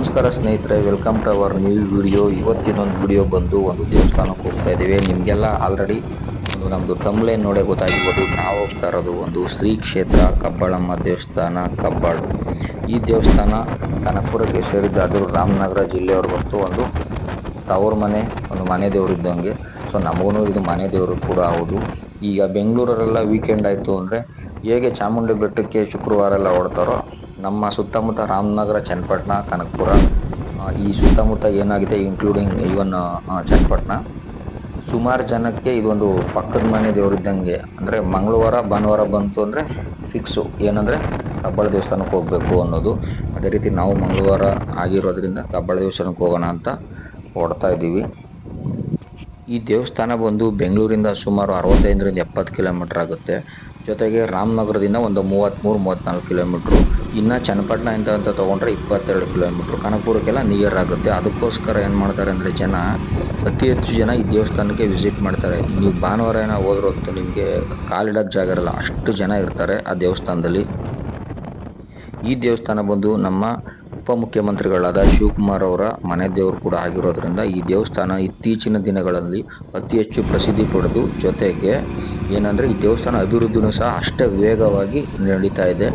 ನಮಸ್ಕಾರ ಸ್ನೇಹಿತರೆ welcome to our new video ಇವತ್ತಿನೊಂದು video ಬಂದು ಒಂದು ದೇವಸ್ಥಾನಕ್ಕೆ ಹೋಗ್ತಾ ಇದ್ದೀವಿ. ನಿಮಗೆಲ್ಲ ಆಲ್ರೆಡಿ ಒಂದು ನಮ್ಮದು ತಮ್ಲೇನ್ ನೋಡೇ ಗೊತ್ತಾಗಿರ್ಬೋದು. ನಾವು ಹೋಗ್ತಾ ಇರೋದು ಒಂದು ಶ್ರೀ ಕ್ಷೇತ್ರ ಕಬ್ಬಾಳಮ್ಮ ದೇವಸ್ಥಾನ, ಕಬ್ಬಾಳು. ಈ ದೇವಸ್ಥಾನ ಕನಕಪುರಕ್ಕೆ ಸೇರಿದ್ದಾದರೂ ರಾಮನಗರ ಜಿಲ್ಲೆಯವ್ರು ಬಂತು ಒಂದು ತವ್ರ ಮನೆ, ಒಂದು ಮನೆ ದೇವರು ಇದ್ದಂಗೆ. ಸೊ ನಮಗೂ ಇದು ಮನೆ ದೇವರು ಕೂಡ ಹೌದು. ಈಗ ಬೆಂಗಳೂರಲ್ಲೆಲ್ಲ ವೀಕೆಂಡ್ ಆಯಿತು ಅಂದರೆ ಹೇಗೆ ಚಾಮುಂಡಿ ಬೆಟ್ಟಕ್ಕೆ ಶುಕ್ರವಾರ ಎಲ್ಲ ಓಡ್ತಾರೋ ನಮ್ಮ ಸುತ್ತಮುತ್ತ ರಾಮನಗರ, ಚನ್ನಪಟ್ಟಣ, ಕನಕಪುರ ಈ ಸುತ್ತಮುತ್ತ ಏನಾಗಿದೆ ಇನ್ಕ್ಲೂಡಿಂಗ್ ಈವನ್ ಚನ್ನಪಟ್ಟಣ. ಸುಮಾರು ಜನಕ್ಕೆ ಇದೊಂದು ಪಕ್ಕದ ಮನೆ ದೇವರಿದ್ದಂಗೆ ಅಂದರೆ ಮಂಗಳವಾರ, ಭಾನುವಾರ ಬಂತು ಅಂದರೆ ಫಿಕ್ಸು ಏನಂದರೆ ಕಬ್ಬಾಳ ದೇವಸ್ಥಾನಕ್ಕೆ ಹೋಗಬೇಕು ಅನ್ನೋದು. ಅದೇ ರೀತಿ ನಾವು ಮಂಗಳವಾರ ಆಗಿರೋದ್ರಿಂದ ಕಬ್ಬಾಳ ದೇವಸ್ಥಾನಕ್ಕೆ ಹೋಗೋಣ ಅಂತ ಓಡ್ತಾ ಇದ್ದೀವಿ. ಈ ದೇವಸ್ಥಾನ ಬಂದು ಬೆಂಗಳೂರಿಂದ ಸುಮಾರು ಅರವತ್ತೈದರಿಂದ ಎಪ್ಪತ್ತು ಕಿಲೋಮೀಟರ್ ಆಗುತ್ತೆ. ಜೊತೆಗೆ ರಾಮನಗರದಿಂದ ಒಂದು ಮೂವತ್ತ್ಮೂರು ಮೂವತ್ತ್ನಾಲ್ಕು ಕಿಲೋಮೀಟ್ರು. ಇನ್ನು ಚನ್ನಪಟ್ಟಣ ಅಂತ ಅಂತ ತೊಗೊಂಡ್ರೆ ಇಪ್ಪತ್ತೆರಡು ಕಿಲೋಮೀಟ್ರು. ಕನಕಪುರಕ್ಕೆಲ್ಲ ನಿಯರ್ ಆಗುತ್ತೆ ಅದಕ್ಕೋಸ್ಕರ ಏನು ಮಾಡ್ತಾರೆ ಅಂದರೆ ಜನ ಅತಿ ಹೆಚ್ಚು ಜನ ಈ ದೇವಸ್ಥಾನಕ್ಕೆ ವಿಸಿಟ್ ಮಾಡ್ತಾರೆ. ನೀವು ಭಾನುವಾರ ಏನೋ ಹೋದ್ರೆ ಹೊತ್ತು ನಿಮಗೆ ಕಾಲಿಡೋಕ್ಕೆ ಜಾಗ ಇರಲ್ಲ. ಅಷ್ಟು ಜನ ಇರ್ತಾರೆ ಆ ದೇವಸ್ಥಾನದಲ್ಲಿ. ಈ ದೇವಸ್ಥಾನ ಬಂದು ನಮ್ಮ ಉಪಮುಖ್ಯಮಂತ್ರಿಗಳಾದ ಶಿವಕುಮಾರ್ ಅವರ ಮನೆ ದೇವರು ಕೂಡ ಆಗಿರೋದ್ರಿಂದ ಈ ದೇವಸ್ಥಾನ ಇತ್ತೀಚಿನ ದಿನಗಳಲ್ಲಿ ಅತಿ ಹೆಚ್ಚು ಪ್ರಸಿದ್ಧಿ ಪಡೆದು ಜೊತೆಗೆ ಏನಂದರೆ ಈ ದೇವಸ್ಥಾನ ಅಭಿವೃದ್ಧಿನೂ ಸಹ ಅಷ್ಟೇ ವೇಗವಾಗಿ ನಡೀತಾ ಇದೆ.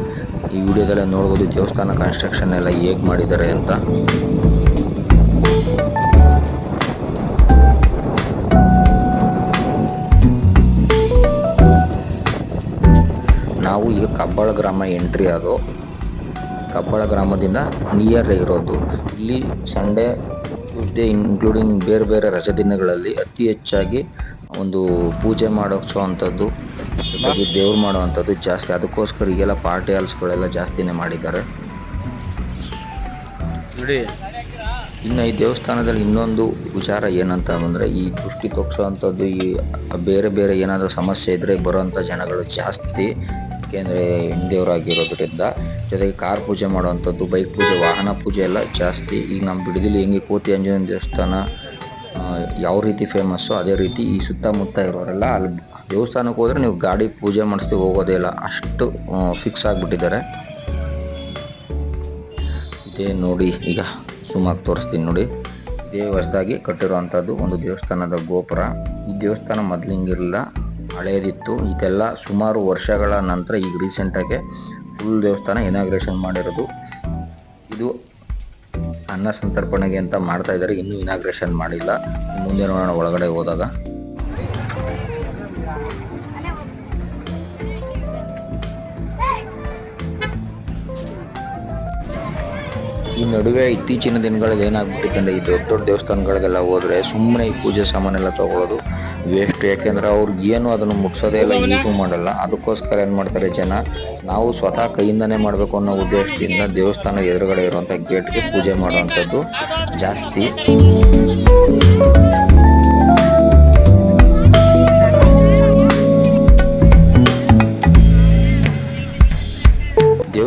ಈ ವಿಡಿಯೋದಲ್ಲೇ ನೋಡ್ಬೋದು ದೇವಸ್ಥಾನ ಕನ್ಸ್ಟ್ರಕ್ಷನ್ ಎಲ್ಲ ಹೇಗೆ ಮಾಡಿದ್ದಾರೆ ಅಂತ. ನಾವು ಈಗ ಕಬ್ಬಾಳ ಗ್ರಾಮ ಎಂಟ್ರಿ ಅದು ಕಬ್ಬಾಳ ಗ್ರಾಮದಿಂದ ನಿಯರ್ ಇರೋದು. ಇಲ್ಲಿ ಸಂಡೇ ಟ್ಯೂಸ್ಡೇ ಇನ್ಕ್ಲೂಡಿಂಗ್ ಬೇರೆ ಬೇರೆ ರಜೆ ದಿನಗಳಲ್ಲಿ ಅತಿ ಹೆಚ್ಚಾಗಿ ಒಂದು ಪೂಜೆ ಮಾಡೋಕ್ಸೋ ಅಂಥದ್ದು ದೇವ್ರು ಮಾಡುವಂಥದ್ದು ಜಾಸ್ತಿ. ಅದಕ್ಕೋಸ್ಕರ ಈಗೆಲ್ಲ ಪಾರ್ಟಿ ಹಾಲ್ಸ್ಗಳೆಲ್ಲ ಜಾಸ್ತಿನೇ ಮಾಡಿದ್ದಾರೆ. ನೋಡಿ. ಇನ್ನು ಈ ದೇವಸ್ಥಾನದಲ್ಲಿ ಇನ್ನೊಂದು ವಿಚಾರ ಏನಂತ ಅಂದರೆ ಈ ದೃಷ್ಟಿ ತೋರಿಸೋವಂಥದ್ದು ಈ ಬೇರೆ ಬೇರೆ ಏನಾದರೂ ಸಮಸ್ಯೆ ಇದ್ದರೆ ಬರೋವಂಥ ಜನಗಳು ಜಾಸ್ತಿ ಏಕೆಂದರೆ ಹಿಂದೇವರಾಗಿರೋದ್ರಿಂದ ಜೊತೆಗೆ ಕಾರ್ ಪೂಜೆ ಮಾಡುವಂಥದ್ದು, ಬೈಕ್ ಪೂಜೆ, ವಾಹನ ಪೂಜೆ ಎಲ್ಲ ಜಾಸ್ತಿ. ಈಗ ನಮ್ಮ ಬಿಡದಿಲಿ ಹೆಂಗೆ ಕೋತಿ ಅಂಜನ ದೇವಸ್ಥಾನ ಯಾವ ರೀತಿ ಫೇಮಸ್ಸು ಅದೇ ರೀತಿ ಈ ಸುತ್ತಮುತ್ತ ಇರೋರೆಲ್ಲ ಅಲ್ಲಿ ದೇವಸ್ಥಾನಕ್ಕೆ ಹೋದರೆ ನೀವು ಗಾಡಿ ಪೂಜೆ ಮಾಡಿಸ್ತೀವಿ ಹೋಗೋದೇ ಇಲ್ಲ. ಅಷ್ಟು ಫಿಕ್ಸ್ ಆಗಿಬಿಟ್ಟಿದ್ದಾರೆ. ಇದೇ ನೋಡಿ, ಈಗ ಸುಮಾರು ತೋರಿಸ್ತೀನಿ ನೋಡಿ. ಇದೇ ಹೊಸದಾಗಿ ಕಟ್ಟಿರುವಂಥದ್ದು ಒಂದು ದೇವಸ್ಥಾನದ ಗೋಪುರ. ಈ ದೇವಸ್ಥಾನ ಮೊದಲು ಹಿಂಗಿರಲಿಲ್ಲ ಹಳೇದಿತ್ತು ಇದೆಲ್ಲ ಸುಮಾರು ವರ್ಷಗಳ ನಂತರ ಈಗ ರೀಸೆಂಟಾಗಿ ಫುಲ್ ದೇವಸ್ಥಾನ ಇನಾಗ್ರೇಷನ್ ಮಾಡಿರೋದು. ಇದು ಅನ್ನ ಸಂತರ್ಪಣೆಗೆ ಅಂತ ಮಾಡ್ತಾ ಇದ್ದಾರೆ. ಇನ್ನೂ ಇನಾಗ್ರೇಷನ್ ಮಾಡಿಲ್ಲ. ಮುಂದೆ ನೋಡೋಣ ಒಳಗಡೆ ಹೋದಾಗ. ನಡುವೆ ಇತ್ತೀಚಿನ ದಿನಗಳಲ್ಲಿ ಏನಾಗ್ಬಿಟ್ಟಿದೆ ಅಂದರೆ ಈ ದೊಡ್ಡ ದೊಡ್ಡ ದೇವಸ್ಥಾನಗಳಿಗೆಲ್ಲ ಹೋದರೆ ಸುಮ್ಮನೆ ಈ ಪೂಜೆ ಸಾಮಾನೆಲ್ಲ ತಗೊಳ್ಳೋದು ವೇಸ್ಟ್ ಯಾಕೆಂದ್ರೆ ಅವ್ರಿಗೆ ಏನು ಅದನ್ನು ಮುಟ್ಸೋದೇ ಇಲ್ಲ ಯೂಸು ಮಾಡಲ್ಲ. ಅದಕ್ಕೋಸ್ಕರ ಏನು ಮಾಡ್ತಾರೆ ಜನ? ನಾವು ಸ್ವತಃ ಕೈಯಿಂದನೇ ಮಾಡಬೇಕು ಅನ್ನೋ ಉದ್ದೇಶದಿಂದ ದೇವಸ್ಥಾನ ಎದುರುಗಡೆ ಇರುವಂಥ ಗೇಟ್ಗೆ ಪೂಜೆ ಮಾಡುವಂಥದ್ದು ಜಾಸ್ತಿ.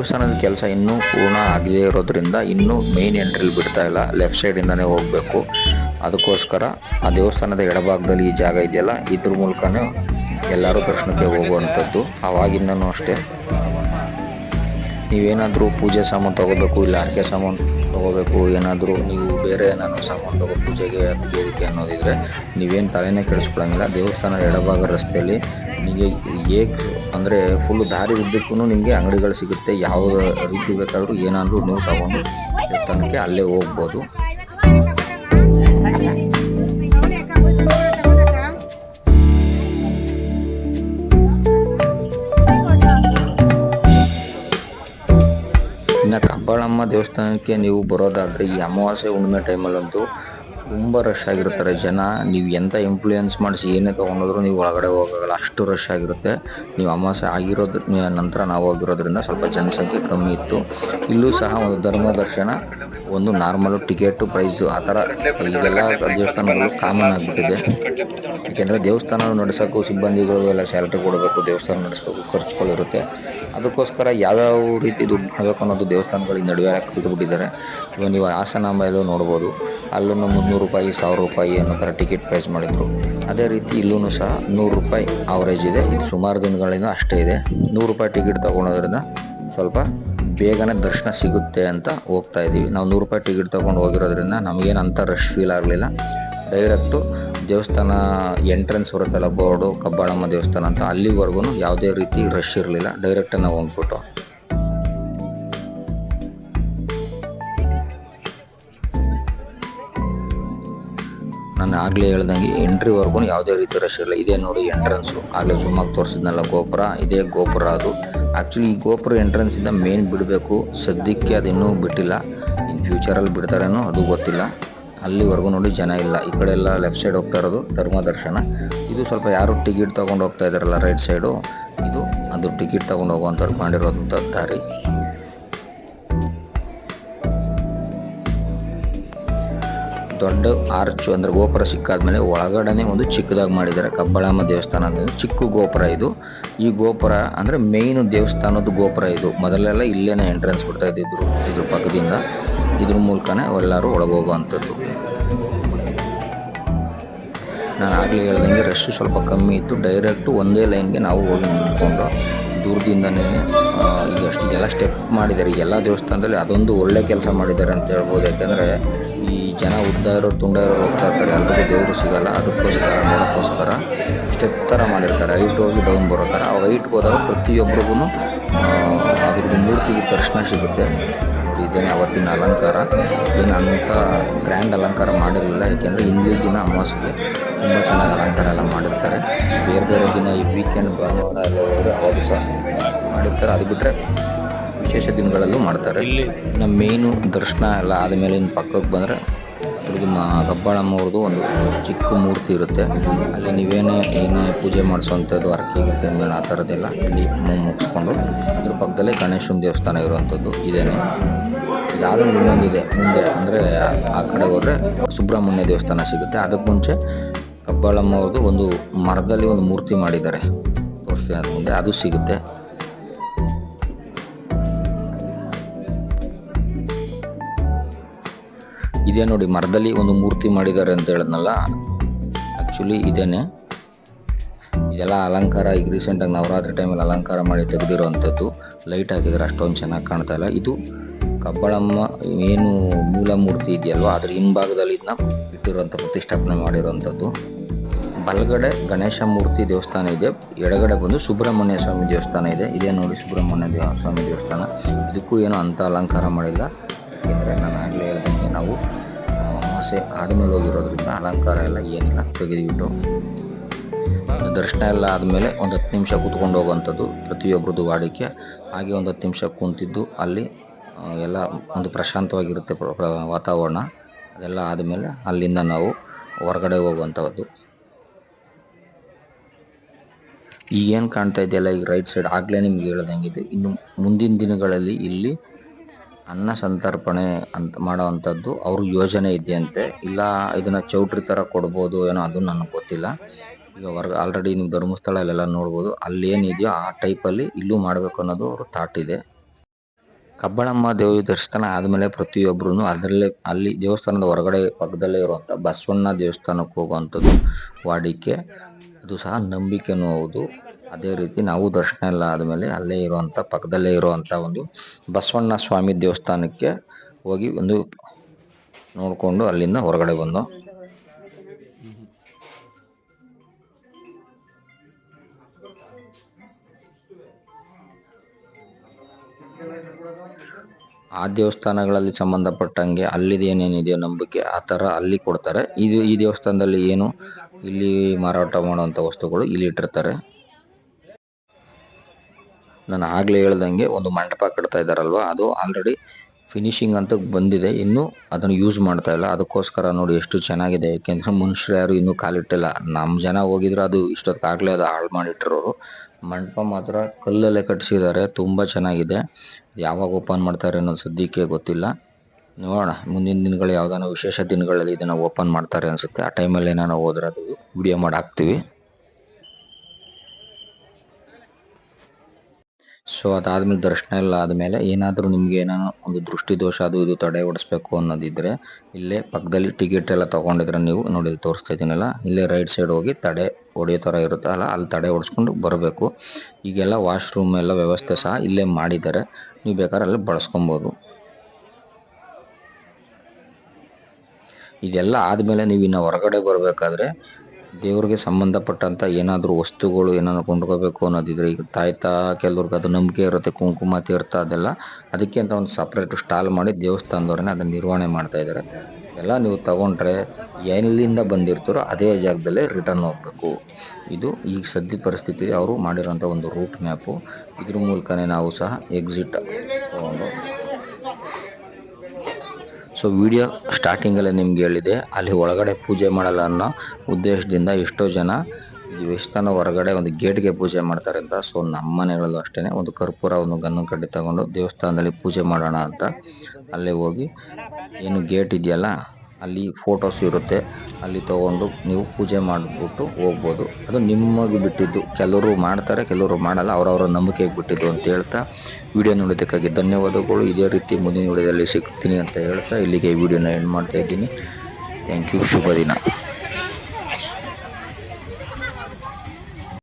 ದೇವಸ್ಥಾನದ ಕೆಲಸ ಇನ್ನೂ ಪೂರ್ಣ ಆಗದೇ ಇರೋದ್ರಿಂದ ಇನ್ನೂ ಮೇನ್ ಎಂಟ್ರಿಲಿ ಬಿಡ್ತಾ ಇಲ್ಲ. ಲೆಫ್ಟ್ ಸೈಡಿಂದನೇ ಹೋಗಬೇಕು. ಅದಕ್ಕೋಸ್ಕರ ಆ ದೇವಸ್ಥಾನದ ಎಡಭಾಗದಲ್ಲಿ ಈ ಜಾಗ ಇದೆಯಲ್ಲ, ಇದ್ರ ಮೂಲಕನೇ ಎಲ್ಲರೂ ದರ್ಶನಕ್ಕೆ ಹೋಗುವಂಥದ್ದು. ಆವಾಗಿಂದನೂ ಅಷ್ಟೇ. ನೀವೇನಾದರೂ ಪೂಜೆ ಸಾಮಾನು ತೊಗೋಬೇಕು, ಇಲ್ಲ ಅಡಿಕೆ ಸಾಮಾನು ತೊಗೋಬೇಕು, ಏನಾದರೂ ನೀವು ಬೇರೆ ಏನಾದರೂ ಸಾಮಾನು ತಗೋ ಪೂಜೆಗೆ ಅದಕ್ಕೆ ಅನ್ನೋದಿದ್ರೆ ನೀವೇನು ತಲೆನೇ ಕೆಡಿಸ್ಕೊಳಂಗಿಲ್ಲ. ದೇವಸ್ಥಾನದ ಎಡಭಾಗ ರಸ್ತೆಯಲ್ಲಿ ನಿಮಗೆ ಏಕ್ ಅಂದರೆ ಫುಲ್ ದಾರಿ ಉದ್ದಕ್ಕೂ ನಿಮಗೆ ಅಂಗಡಿಗಳು ಸಿಗುತ್ತೆ. ಯಾವ ರೀತಿ ಬೇಕಾದರೂ ಏನಾದರೂ ನೀವು ತಗೊಂಡು ತನಕ ಅಲ್ಲೇ ಹೋಗ್ಬೋದು. ಇನ್ನು ಕಬ್ಬಾಳಮ್ಮ ದೇವಸ್ಥಾನಕ್ಕೆ ನೀವು ಬರೋದಾದರೆ ಈ ಅಮಾವಾಸ್ಯೆ ಹುಣ್ಣಿಮೆ ಟೈಮಲ್ಲಂತೂ ತುಂಬ ರಶ್ ಆಗಿರ್ತಾರೆ ಜನ. ನೀವು ಎಂಥ ಇನ್ಫ್ಲೂಯೆನ್ಸ್ ಮಾಡಿಸಿ ಏನೇ ತೊಗೊಂಡೋದ್ರು ನೀವು ಒಳಗಡೆ ಹೋಗೋಲ್ಲ ಅಷ್ಟು ರಶ್ ಆಗಿರುತ್ತೆ. ನೀವು ಅಮಾವಾಸ್ಯೆ ಆಗಿರೋದ್ರ ನಂತರ ನಾವು ಹೋಗಿರೋದ್ರಿಂದ ಸ್ವಲ್ಪ ಜನಸಂಖ್ಯೆ ಕಮ್ಮಿ ಇತ್ತು. ಇಲ್ಲೂ ಸಹ ಒಂದು ಧರ್ಮ ದರ್ಶನ, ಒಂದು ನಾರ್ಮಲ್ ಟಿಕೆಟು ಪ್ರೈಸು ಆ ಥರ ಈಗೆಲ್ಲ ದೇವಸ್ಥಾನಗಳು ಕಾಮನ್ ಆಗಿಬಿಟ್ಟಿದೆ. ಯಾಕೆಂದರೆ ದೇವಸ್ಥಾನ ನಡೆಸೋಕ್ಕೂ ಸಿಬ್ಬಂದಿಗಳು ಎಲ್ಲ ಸ್ಯಾಲ್ರಿ ಕೊಡಬೇಕು, ದೇವಸ್ಥಾನ ನಡೆಸೋಕ್ಕೂ ಖರ್ಚುಗಳಿರುತ್ತೆ ಅದಕ್ಕೋಸ್ಕರ ಯಾವ್ಯಾವ ರೀತಿ ದುಡ್ಡು ಮಾಡಬೇಕು ಅನ್ನೋದು ದೇವಸ್ಥಾನಗಳಿಗೆ ನಡುವೆ ಇವಾಗ ನೀವು ಹಾಸನ ಮೇಲೂ ನೋಡ್ಬೋದು. ಅಲ್ಲೂ ಮುನ್ನೂರು ರೂಪಾಯಿ, ಸಾವಿರ ರೂಪಾಯಿ ಅನ್ನೋ ಥರ ಟಿಕೆಟ್ ಪ್ರೈಸ್ ಮಾಡಿದರು. ಅದೇ ರೀತಿ ಇಲ್ಲೂ ಸಹ ನೂರು ರೂಪಾಯಿ ಅವರೇಜ್ ಇದೆ. ಇದು ಸುಮಾರು ದಿನಗಳಿಂದ ಅಷ್ಟೇ ಇದೆ. ನೂರು ರೂಪಾಯಿ ಟಿಕೆಟ್ ತೊಗೊಳೋದ್ರಿಂದ ಸ್ವಲ್ಪ ಬೇಗನೆ ದರ್ಶನ ಸಿಗುತ್ತೆ ಅಂತ ಹೋಗ್ತಾ ಇದ್ದೀವಿ. ನಾವು ನೂರು ರೂಪಾಯಿ ಟಿಕೆಟ್ ತೊಗೊಂಡು ಹೋಗಿರೋದ್ರಿಂದ ನಮಗೇನು ಅಂಥ ರಶ್ ಫೀಲ್ ಆಗಲಿಲ್ಲ. ಡೈರೆಕ್ಟು ದೇವಸ್ಥಾನ ಎಂಟ್ರೆನ್ಸ್ ಬರುತ್ತಲ್ಲ ಬೋರ್ಡು, ಕಬ್ಬಾಳಮ್ಮ ದೇವಸ್ಥಾನ ಅಂತ ಅಲ್ಲಿವರೆಗೂ ಯಾವುದೇ ರೀತಿ ರಶ್ ಇರಲಿಲ್ಲ. ಡೈರೆಕ್ಟ್ ನಾವು ಹೋಗ್ಬಿಟ್ಟು ನಾನು ಆಗಲೇ ಹೇಳ್ದಂಗೆ ಎಂಟ್ರಿವರೆಗೂ ಯಾವುದೇ ರೀತಿ ರಶ್ ಇಲ್ಲ ಇದೇ ನೋಡಿ ಎಂಟ್ರೆನ್ಸು ಆಗಲೇ ಸುಮಾರು ತೋರಿಸಿದ್ನಲ್ಲ ಗೋಪುರ. ಇದೇ ಗೋಪುರ ಅದು. ಆ್ಯಕ್ಚುಲಿ ಈ ಗೋಪುರ ಎಂಟ್ರೆನ್ಸಿಂದ ಮೇನ್ ಬಿಡಬೇಕು. ಸದ್ಯಕ್ಕೆ ಅದು ಇನ್ನೂ ಬಿಟ್ಟಿಲ್ಲ. ಇನ್ನು ಫ್ಯೂಚರಲ್ಲಿ ಬಿಡ್ತಾರೇನೋ ಅದು ಗೊತ್ತಿಲ್ಲ. ಅಲ್ಲಿವರೆಗೂ ನೋಡಿ ಜನ ಇಲ್ಲ. ಈ ಕಡೆ ಎಲ್ಲ ಲೆಫ್ಟ್ ಸೈಡ್ ಹೋಗ್ತಾ ಇರೋದು ಧರ್ಮ ದರ್ಶನ. ಇದು ಸ್ವಲ್ಪ ಯಾರು ಟಿಕೆಟ್ ತೊಗೊಂಡು ಹೋಗ್ತಾ ಇದ್ದಾರಲ್ಲ ರೈಟ್ ಸೈಡು ಇದು ಅದು ಟಿಕೆಟ್ ತೊಗೊಂಡು ಹೋಗುವಂಥವ್ರು ಮಾಡಿರೋಂಥ ದಾರಿ. ದೊಡ್ಡ ಆರ್ಚ್ ಅಂದ್ರೆ ಗೋಪುರ ಸಿಕ್ಕಾದ್ಮೇಲೆ ಒಳಗಡೆನೆ ಒಂದು ಚಿಕ್ಕದಾಗಿ ಮಾಡಿದ್ದಾರೆ. ಕಬ್ಬಳಮ್ಮ ದೇವಸ್ಥಾನ ಅಂತ ಚಿಕ್ಕ ಗೋಪುರ ಇದು. ಈ ಗೋಪುರ ಅಂದ್ರೆ ಮೇಯ್ನ್ ದೇವಸ್ಥಾನದ ಗೋಪುರ ಇದು. ಮೊದಲೆಲ್ಲ ಇಲ್ಲೇನೆ ಎಂಟ್ರೆನ್ಸ್ ಕೊಡ್ತಾ ಇದ್ರು ಇದ್ರ ಪಕ್ಕದಿಂದ. ಇದ್ರ ಮೂಲಕನೇ ಎಲ್ಲರೂ ಒಳಗೋಗುವಂಥದ್ದು. ನಾನು ಆಗಲೇ ಹೇಳ್ದಂಗೆ ರಶ್ ಸ್ವಲ್ಪ ಕಮ್ಮಿ ಇತ್ತು. ಡೈರೆಕ್ಟು ಒಂದೇ ಲೈನ್ಗೆ ನಾವು ಹೋಗಿ ನಿಂತ್ಕೊಂಡು ದೂರದಿಂದನೇ ಈಗ ಅಷ್ಟು ಎಲ್ಲ ಸ್ಟೆಪ್ ಮಾಡಿದ್ದಾರೆ. ಎಲ್ಲ ದೇವಸ್ಥಾನದಲ್ಲಿ ಅದೊಂದು ಒಳ್ಳೆ ಕೆಲಸ ಮಾಡಿದ್ದಾರೆ ಅಂತ ಹೇಳ್ಬೋದು. ಯಾಕಂದರೆ ಈ ಜನ ಉದ್ದ ಇರೋರು, ತುಂಡ ಇರೋರು ಹೋಗ್ತಾ ಇರ್ತಾರೆ. ಎಲ್ರಿಗೂ ದೇವರು ಸಿಗಲ್ಲ. ಅದಕ್ಕೋಸ್ಕರ, ನೋಡೋಕ್ಕೋಸ್ಕರ ಸ್ಟೆಪ್ ಥರ ಮಾಡಿರ್ತಾರೆ. ಹೈಟ್ ಹೋಗಿ ಡೌನ್ ಬರೋ ಥರ. ಅವಾಗ ಹೈಟ್ಗೆ ಹೋದಾಗ ಪ್ರತಿಯೊಬ್ಬರಿಗೂ ಅದ್ರದ್ದು ಮೂರ್ತಿಗೆ ದರ್ಶನ ಸಿಗುತ್ತೆ. ಇದೇನೆ ಅವತ್ತಿನ ಅಲಂಕಾರ. ಏನು ಅಂಥ ಗ್ರ್ಯಾಂಡ್ ಅಲಂಕಾರ ಮಾಡಿರಲಿಲ್ಲ. ಯಾಕೆಂದರೆ ಹಿಂದಿನ ದಿನ ಅಮಾವಾಸ್ಯೆ ತುಂಬ ಚೆನ್ನಾಗಿ ಅಲಂಕಾರ ಎಲ್ಲ ಮಾಡಿರ್ತಾರೆ. ಬೇರೆ ಬೇರೆ ದಿನ ಈ ವೀಕೆಂಡ್ ಭಾನುವಾರ ಎಲ್ಲ ಅವಾಗ ಸಹ ಮಾಡಿರ್ತಾರೆ. ಅದು ಬಿಟ್ಟರೆ ವಿಶೇಷ ದಿನಗಳಲ್ಲೂ ಮಾಡ್ತಾರೆ. ಇಲ್ಲಿ ನಮ್ಮ ಮೇನು ದರ್ಶನ ಎಲ್ಲ ಆದಮೇಲೆ ಇನ್ನು ಪಕ್ಕಕ್ಕೆ ಬಂದರೆ ಇವ್ರದ್ದು ಮಾ ಗಬ್ಬಾಳಮ್ಮವ್ರದ್ದು ಒಂದು ಚಿಕ್ಕ ಮೂರ್ತಿ ಇರುತ್ತೆ. ಅಲ್ಲಿ ನೀವೇನೇ ಏನೇ ಪೂಜೆ ಮಾಡಿಸೋವಂಥದ್ದು ಅರ್ಕೆ ಇರುತ್ತೆ ಆ ಥರದ್ದೆಲ್ಲ ಇಲ್ಲಿ ಮುಗಿಸ್ಕೊಂಡು ಇದ್ರ ಪಕ್ಕದಲ್ಲೇ ಗಣೇಶನ ದೇವಸ್ಥಾನ ಇರುವಂಥದ್ದು ಇದೇನೆ. ಇದಾದ್ರೂ ಇನ್ನೊಂದಿದೆ. ಮುಂದೆ ಅಂದರೆ ಆ ಕಡೆ ಹೋದರೆ ಸುಬ್ರಹ್ಮಣ್ಯ ದೇವಸ್ಥಾನ ಸಿಗುತ್ತೆ. ಅದಕ್ಕೆ ಮುಂಚೆ ಕಬ್ಬಾಳಮ್ಮವ್ರದ್ದು ಒಂದು ಮರದಲ್ಲಿ ಒಂದು ಮೂರ್ತಿ ಮಾಡಿದ್ದಾರೆ. ತೋರಿಸ್ತೀನಿ ಮುಂದೆ. ಅದು ಸಿಗುತ್ತೆ. ಇದೇ ನೋಡಿ, ಮರದಲ್ಲಿ ಒಂದು ಮೂರ್ತಿ ಮಾಡಿದ್ದಾರೆ ಅಂತ ಹೇಳಿದ್ನಲ್ಲ? ಆ್ಯಕ್ಚುಲಿ ಇದೇನೆ. ಇದೆಲ್ಲ ಅಲಂಕಾರ, ಈಗ ರೀಸೆಂಟಾಗಿ ನವರಾತ್ರಿ ಟೈಮಲ್ಲಿ ಅಲಂಕಾರ ಮಾಡಿ ತೆಗೆದಿರೋವಂಥದ್ದು. ಲೈಟ್ ಹಾಕಿದ್ರೆ ಅಷ್ಟೊಂದು ಚೆನ್ನಾಗಿ ಕಾಣ್ತಾ ಇಲ್ಲ. ಇದು ಕಬ್ಬಳಮ್ಮ ಏನು ಮೂಲ ಮೂರ್ತಿ ಇದೆಯಲ್ವಾ? ಅದ್ರ ಹಿಂಭಾಗದಲ್ಲಿ ಇದನ್ನ ಇಟ್ಟಿರುವಂಥ ಪ್ರತಿಷ್ಠಾಪನೆ ಮಾಡಿರುವಂಥದ್ದು. ಬಲಗಡೆ ಗಣೇಶ ಮೂರ್ತಿ ದೇವಸ್ಥಾನ ಇದೆ. ಎಡಗಡೆ ಬಂದು ಸುಬ್ರಹ್ಮಣ್ಯ ಸ್ವಾಮಿ ದೇವಸ್ಥಾನ ಇದೆ. ಇದೇ ನೋಡಿ, ಸುಬ್ರಹ್ಮಣ್ಯ ದೇವ ಸ್ವಾಮಿ ದೇವಸ್ಥಾನ. ಇದಕ್ಕೂ ಏನೋ ಅಂಥ ಅಲಂಕಾರ ಮಾಡಿಲ್ಲ. ಏಕೆಂದರೆ ನಾನು ಆಗಲೇ ಹೇಳಿದಂಗೆ ನಾವು. ಆ, ಅಮಾವಾಸ್ಯೆ ಆದಮೇಲೆ ಹೋಗಿರೋದ್ರಿಂದ ಅಲಂಕಾರ ಎಲ್ಲ ಏನಿಲ್ಲ ತೆಗೆದುಬಿಟ್ಟು. ದರ್ಶನ ಎಲ್ಲ ಆದಮೇಲೆ ಒಂದು ಹತ್ತು ನಿಮಿಷ ಕೂತ್ಕೊಂಡು ಹೋಗುವಂಥದ್ದು ಪ್ರತಿಯೊಬ್ಬರದ್ದು ವಾಡಿಕೆ. ಹಾಗೆ ಒಂದು ಹತ್ತು ನಿಮಿಷ ಕೂತಿದ್ದು ಅಲ್ಲಿ ಎಲ್ಲ ಒಂದು ಪ್ರಶಾಂತವಾಗಿರುತ್ತೆ ಪ್ರ- ಪ್ರ- ವಾತಾವರಣ. ಅದೆಲ್ಲ ಆದಮೇಲೆ ಅಲ್ಲಿಂದ ನಾವು ಹೊರಗಡೆ ಹೋಗುವಂಥದ್ದು. ಈಗೇನು ಕಾಣ್ತಾ ಇದೆಯಲ್ಲ ಈಗ ರೈಟ್ ಸೈಡ್ ಆಗಲೇ ನಿಮ್ಗೆ ಹೇಳ್ದಂಗಿದೆ ಇನ್ನು ಮುಂದಿನ ದಿನಗಳಲ್ಲಿ ಇಲ್ಲಿ ಅನ್ನ ಸಂತರ್ಪಣೆ ಅಂತ ಮಾಡೋವಂಥದ್ದು ಅವ್ರ ಯೋಜನೆ ಇದೆಯಂತೆ. ಇಲ್ಲ ಇದನ್ನ ಚೌಟ್ರಿ ಥರ ಕೊಡ್ಬೋದು ಏನೋ ಅದು ನನಗೆ ಗೊತ್ತಿಲ್ಲ. ಈಗ ಹೊರಗೆ ಆಲ್ರೆಡಿ ನೀವು ಧರ್ಮಸ್ಥಳಲ್ಲೆಲ್ಲ ನೋಡ್ಬೋದು ಅಲ್ಲಿ ಏನಿದೆಯೋ ಆ ಟೈಪಲ್ಲಿ ಇಲ್ಲೂ ಮಾಡಬೇಕು ಅನ್ನೋದು ಅವ್ರ ಥಾಟ್ ಇದೆ. ಕಬ್ಬಳಮ್ಮ ದೇವಿ ದರ್ಶನ ಆದಮೇಲೆ ಪ್ರತಿಯೊಬ್ಬರು ಅದರಲ್ಲೇ ಅಲ್ಲಿ ದೇವಸ್ಥಾನದ ಹೊರಗಡೆ ಪಕ್ಕದಲ್ಲೇ ಇರುವಂಥ ಬಸವಣ್ಣ ದೇವಸ್ಥಾನಕ್ಕೆ ಹೋಗುವಂಥದ್ದು ವಾಡಿಕೆ. ಅದು ಸಹ ನಂಬಿಕೆನೂ ಹೌದು. ಅದೇ ರೀತಿ ನಾವು ದರ್ಶನ ಎಲ್ಲ ಆದಮೇಲೆ ಅಲ್ಲೇ ಇರುವಂಥ ಪಕ್ಕದಲ್ಲೇ ಇರುವಂಥ ಒಂದು ಬಸವಣ್ಣ ಸ್ವಾಮಿ ದೇವಸ್ಥಾನಕ್ಕೆ ಹೋಗಿ ಒಂದು ನೋಡಿಕೊಂಡು ಅಲ್ಲಿಂದ ಹೊರಗಡೆ ಬಂದು. ಆ ದೇವಸ್ಥಾನಗಳಲ್ಲಿ ಸಂಬಂಧಪಟ್ಟಂಗೆ ಅಲ್ಲಿದು ಏನೇನಿದೆಯೋ ನಂಬಿಕೆ ಆ ಥರ ಅಲ್ಲಿ ಕೊಡ್ತಾರೆ. ಇದು ಈ ದೇವಸ್ಥಾನದಲ್ಲಿ ಏನು ಇಲ್ಲಿ ಮಾರಾಟ ಮಾಡುವಂಥ ವಸ್ತುಗಳು ಇಲ್ಲಿ ಇಟ್ಟಿರ್ತಾರೆ. ನಾನು ಆಗಲೇ ಹೇಳ್ದಂಗೆ ಒಂದು ಮಂಟಪ ಕಟ್ತಾ ಇದ್ದಾರಲ್ವ? ಅದು ಆಲ್ರೆಡಿ ಫಿನಿಶಿಂಗ್ ಅಂತ ಬಂದಿದೆ. ಇನ್ನೂ ಅದನ್ನು ಯೂಸ್ ಮಾಡ್ತಾ ಇಲ್ಲ. ಅದಕ್ಕೋಸ್ಕರ ನೋಡಿ ಎಷ್ಟು ಚೆನ್ನಾಗಿದೆ. ಯಾಕೆಂದ್ರೆ ಮನುಷ್ಯರು ಯಾರು ಇನ್ನೂ ಕಾಲಿಟ್ಟಿಲ್ಲ. ನಮ್ಮ ಜನ ಹೋಗಿದ್ರು ಅದು ಇಷ್ಟೊತ್ತಾಗಲೇ ಅದು ಹಾಳು ಮಾಡಿಟ್ಟಿರೋರು. ಮಂಟಪ ಮಾತ್ರ ಕಲ್ಲಲ್ಲೇ ಕಟ್ಟಿಸಿದ್ದಾರೆ ತುಂಬ ಚೆನ್ನಾಗಿದೆ. ಯಾವಾಗ ಓಪನ್ ಮಾಡ್ತಾರೆ ಅನ್ನೋದು ಸದ್ಯಕ್ಕೆ ಗೊತ್ತಿಲ್ಲ. ನೋಡೋಣ. ಮುಂದಿನ ದಿನಗಳು ಯಾವುದಾನ ವಿಶೇಷ ದಿನಗಳಲ್ಲಿ ಇದನ್ನು ಓಪನ್ ಮಾಡ್ತಾರೆ ಅನಿಸುತ್ತೆ. ಆ ಟೈಮಲ್ಲಿ ನಾನು ಹೋದ್ರೆ ಅದು ವಿಡಿಯೋ ಮಾಡಿ ಹಾಕ್ತೀವಿ ಸೊ ಅದಾದ್ಮೇಲೆ ದರ್ಶನ ಎಲ್ಲ ಆದಮೇಲೆ ಏನಾದರೂ ನಿಮ್ಗೆ ಏನೋ ಒಂದು ದೃಷ್ಟಿ ದೋಷ ಅದು ಇದು ತಡೆ ಓಡಿಸ್ಬೇಕು ಅನ್ನೋದಿದ್ರೆ ಇಲ್ಲೇ ಪಕ್ಕದಲ್ಲಿ ಟಿಕೆಟ್ ಎಲ್ಲ ತಗೊಂಡಿದ್ರೆ ನೀವು ನೋಡಿ ತೋರಿಸ್ತಾ ಇದ್ದೀನಲ್ಲ, ಇಲ್ಲೇ ರೈಟ್ ಸೈಡ್ ಹೋಗಿ ತಡೆ ಹೊಡೆಯೋ ಥರ ಇರುತ್ತಲ್ಲ, ಅಲ್ಲಿ ತಡೆ ಓಡಿಸ್ಕೊಂಡು ಬರಬೇಕು. ಈಗೆಲ್ಲ ವಾಶ್ರೂಮ್ ಎಲ್ಲ ವ್ಯವಸ್ಥೆ ಸಹ ಇಲ್ಲೇ ಮಾಡಿದ್ದಾರೆ, ನೀವು ಬೇಕಾದ್ರೆ ಅಲ್ಲಿ ಬಳಸ್ಕೊಬೋದು. ಇದೆಲ್ಲ ಆದಮೇಲೆ ನೀವು ಇನ್ನು ಹೊರಗಡೆ ಬರಬೇಕಾದ್ರೆ ದೇವ್ರಿಗೆ ಸಂಬಂಧಪಟ್ಟಂತ ಏನಾದರೂ ವಸ್ತುಗಳು ಏನಾದ್ರು ಕೊಂಡ್ಕೋಬೇಕು ಅನ್ನೋದಿದ್ರೆ ಈಗ ತಾಯ್ತಾ ಕೆಲವ್ರಿಗೆ ಅದು ನಂಬಿಕೆ ಇರುತ್ತೆ, ಕುಂಕುಮ ತೀರ್ಥ ಅದೆಲ್ಲ, ಅದಕ್ಕೆ ಅಂತ ಒಂದು ಸಪ್ರೇಟ್ ಸ್ಟಾಲ್ ಮಾಡಿ ದೇವಸ್ಥಾನದವ್ರನ್ನೇ ಅದನ್ನ ನಿರ್ವಹಣೆ ಮಾಡ್ತಾ ಇದ್ದಾರೆ ಎಲ್ಲ ನೀವು ತಗೊಂಡ್ರೆ ಎಲ್ಲಿಂದ ಬಂದಿರ್ತೀರೋ ಅದೇ ಜಾಗದಲ್ಲೇ ರಿಟರ್ನ್ ಹೋಗಬೇಕು. ಇದು ಈಗ ಸದ್ಯ ಪರಿಸ್ಥಿತಿ ಅವರು ಮಾಡಿರೋಂಥ ಒಂದು ರೂಟ್ ಮ್ಯಾಪು ಇದ್ರ ಮೂಲಕನೇ ನಾವು ಸಹ ಎಕ್ಸಿಟ್ ತಗೊಂಡು ಸೊ ವಿಡಿಯೋ ಸ್ಟಾರ್ಟಿಂಗಲ್ಲೇ ನಿಮ್ಗೆ ಹೇಳಿದೆ, ಅಲ್ಲಿ ಒಳಗಡೆ ಪೂಜೆ ಮಾಡಲ್ಲ ಅನ್ನೋ ಉದ್ದೇಶದಿಂದ ಎಷ್ಟೋ ಜನ ಈ ದೇವಸ್ಥಾನ ಹೊರಗಡೆ ಒಂದು ಗೇಟ್ಗೆ ಪೂಜೆ ಮಾಡ್ತಾರೆ ಅಂತ. ಸೊ ನಮ್ಮ ಮನೆಗಳಲ್ಲೂ ಅಷ್ಟೇ ಒಂದು ಕರ್ಪೂರ, ಒಂದು ಗನ್ನು ಕಡ್ಡಿ ತಗೊಂಡು ದೇವಸ್ಥಾನದಲ್ಲಿ ಪೂಜೆ ಮಾಡೋಣ ಅಂತ. ಅಲ್ಲೇ ಹೋಗಿ, ಏನು ಗೇಟ್ ಇದೆಯಲ್ಲ ಅಲ್ಲಿ ಫೋಟೋಸ್ ಇರುತ್ತೆ. ಅಲ್ಲಿ ತಗೊಂಡು ನೀವು ಪೂಜೆ ಮಾಡಿಬಿಟ್ಟು ಹೋಗ್ಬೋದು. ಅದು ನಿಮಗೆ ಬಿಟ್ಟಿದ್ದು. ಕೆಲವರು ಮಾಡ್ತಾರೆ, ಕೆಲವರು ಮಾಡಲ್ಲ. ಅವರವರ ನಂಬಿಕೆಗೆ ಬಿಟ್ಟಿದ್ದು ಅಂತ ಹೇಳ್ತಾ ವಿಡಿಯೋ ನೋಡೋದಕ್ಕಾಗಿ ಧನ್ಯವಾದಗಳು. ಇದೇ ರೀತಿ ಮುಂದಿನ ವಿಡಿಯೋದಲ್ಲಿ ಸಿಗ್ತೀನಿ ಅಂತ ಹೇಳ್ತಾ ಇಲ್ಲಿಗೆ ಈ ವಿಡಿಯೋನ ಎಂಡ್ ಮಾಡ್ತಾ ಇದ್ದೀನಿ. ಥ್ಯಾಂಕ್ ಯು ಶುಭ ದಿನ.